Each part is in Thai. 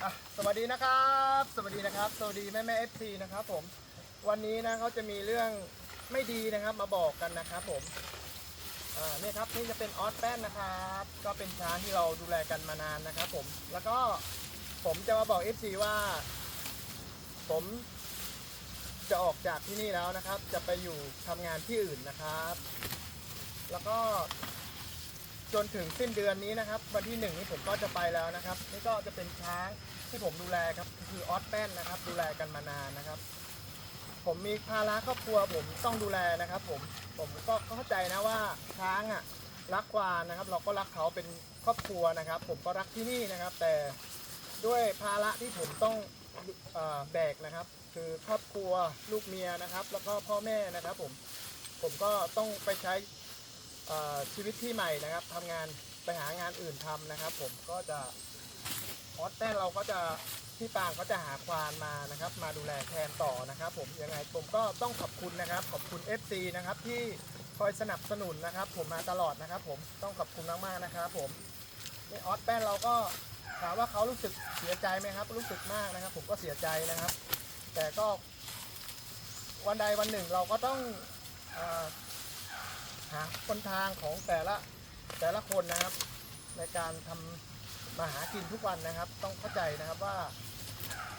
เอาสวัสดีนะครับ สวัสดีนะครับ สวัสดีแม่แม่เอฟซีนะครับผม วันนี้นะเขาจะมีเรื่องไม่ดีนะครับมาบอกกันนะครับผมนี่ครับนี่จะเป็นออสแป้นนะครับ ก็เป็นช้างที่เราดูแลกันมานานนะครับผม แล้วก็ผมจะมาบอก FC ว่า ผม จะออกจากที่นี่แล้วนะครับ จะไปอยู่ทำงานที่อื่นนะครับ แล้วก็จนถึงสิ้นเดือนนี้นะครับ วันที่หนึ่งนี้ผมก็จะไปแล้วนะครับ นี่ก็จะเป็นช้างที่ผมดูแลครับคือออสแป้นนะครับ ดูแลกันมานานนะครับ ผมมีภาระครอบครัวผมต้องดูแลนะครับ ผมผมก็เข้าใจนะว่าช้างอะรักควานนะครับ เราก็รักเขาเป็นครอบครัวนะครับ ผมก็รักที่นี่นะครับ แต่ด้วยภาระที่ผมต้อง แบกนะครับ คือครอบครัวลูกเมียนะครับ แล้วก็พ่อแม่นะครับผมผมก็ต้องไปใช้ชีวิตที่ใหม่นะครับทำงานไปหางานอื่นทำนะครับ ผมก็จะออสแต้นเราก็จะที่ต่างก็จะหาควานมานะครับ มาดูแลแทนต่อนะครับ ผมยังไงผมก็ต้องขอบคุณนะครับ ขอบคุณ FC นะครับที่คอยสนับสนุนนะครับ ผมมาตลอดนะครับ ผมต้องขอบคุณมากๆนะครับ ผมนี่ออสแป้นเราก็ ถามว่าเขารู้สึกเสียใจไหมครับ รู้สึกมากนะครับ ผมก็เสียใจนะครับ แต่ก็วันใดวันหนึ่งเราก็ต้องอหาคนทางของแต่ละแต่ละคนนะครับ ในการทำมาหากินทุกวันนะครับ ต้องเข้าใจนะครับว่า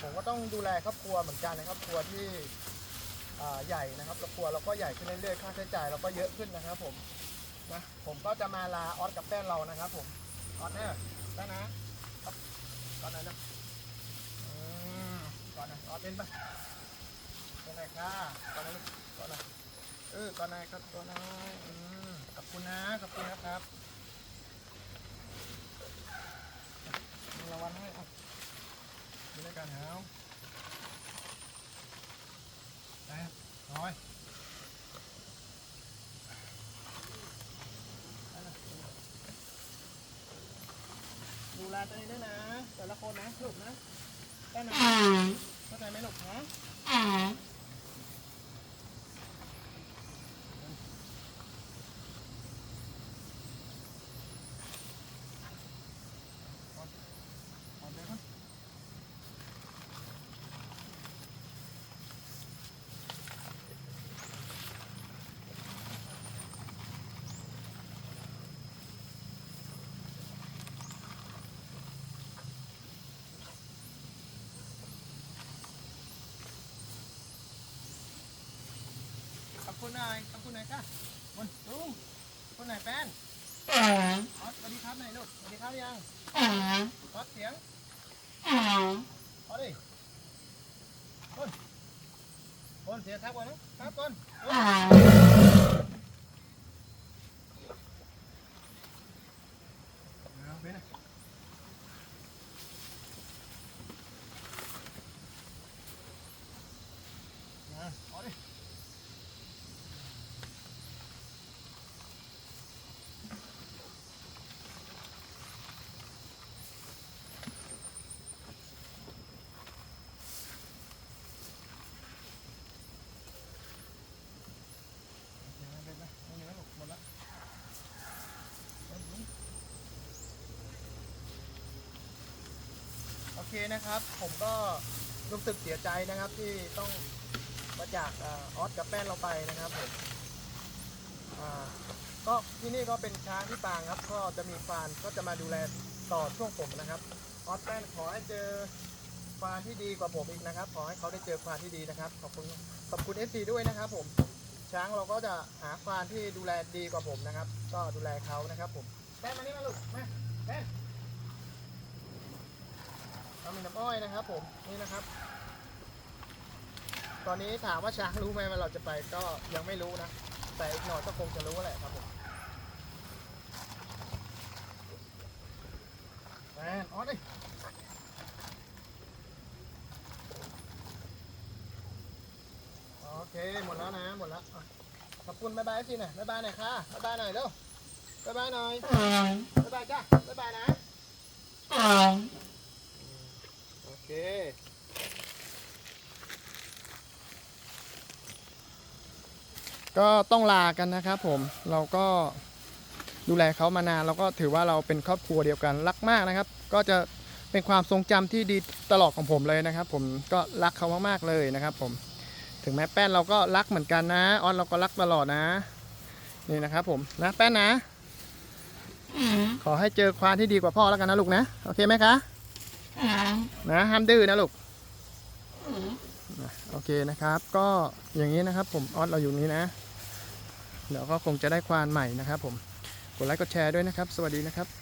ผมก็ต้องดูแลครอบครัวเหมือนกันนะครับครอบครัวที่ใหญ่นะครับครอบครัวเราก็ใหญ่ขึ้นเรื่อยๆค่าใช้จ่ายเราก็เยอะขึ้นนะครับ ผมนะผมก็จะมาลาออสกับแป้นเรานะครับ ผมออสเนี่ยได้นะ ครับก่อนหน่อยนะก่อนหน่อยออเป็นปะเป็นไงค่ะก่อนหน่อยก่อนหน่อยเออก่อนนายครับก่อนนายอืมขอบคุณนะขอบคุณนะครับรางวัลให้อะมีรายการหาวไปร้อยไปนะ ดูแลตัวเองด้วยนะ แต่ละคนนะลูกนะได้นะเข้าใจไหมลูกนะ เอาไปก่อน ขอบคุณนายขอบคุณนายจ้ะบนลุงคุณนายแป้นออสสวัสดีครับนายลูกสวัสดีครับยังออสเสียงเอาดิคนคนเสียครับก่อนนะครับก่อนเอาไปนะเอาเอาดิเอาไปนะเอาเนื้อหมดหมดละเอาหนีโอ เคนะครับ ผมก็รู้สึกเสียใจนะครับที่ต้องมาจากออสกับแป้นเราไปนะครับผมก็ที่นี่ก็เป็นช้างที่ปางครับ ก็จะมีฟานก็จะมาดูแลต่อช่วงผมนะครับออสแป้นขอให้เจอฟานที่ดีกว่าผมอีกนะครับ ขอให้เขาได้เจอฟานที่ดีนะครับขอบคุณขอบคุณเอฟซีด้วยนะครับ ผมช้างเราก็จะหาควานที่ดูแลดีกว่าผมนะครับ ก็ดูแลเขานะครับ ผมแป้นมานี่มาลูกมาแป้ น้ำอ้อยนะครับ ผมนี่นะครับ ตอนนี้ถามว่าช้างรู้ไหมว่าเราจะไปก็ยังไม่รู้นะแต่อีกหน่อยก็คงจะรู้แหละครับผมแป้นอ๋อดิโอเคหมดแล้วนะหมดแล้วขอบคุณบายบายสิหน่อยบายบายหน่อยค่ะบายบายหน่อยเร็วบายบายหน่อยบายบายจ้าบายบายนะ เคก็ต้องลากันนะครับผมเราก็ดูแลเขามานานเราก็ถือว่าเราเป็นครอบครัวเดียวกันรักมากนะครับ ก็จะเป็นความทรงจำที่ดีตลอดของผมเลยนะครับ ผมก็รักเขามากๆเลยนะครับ ผม ถึงแม้แป้นเราก็รักเหมือนกันนะออสเราก็รักตลอดนะ นี่นะครับ ผมนะแป้นนะ ขอให้เจอควานที่ดีกว่าพ่อแล้วกันนะลูกนะโอเคไหมคะ นะห้ามดื้อนะลูกโอเคนะครับ ก็อย่างนี้นะครับ ผมออสเราอยู่นี้นะเดี๋ยวก็คงจะได้ควานใหม่นะครับ ผมกดไลค์กดแชร์ด้วยนะครับ สวัสดีนะครับ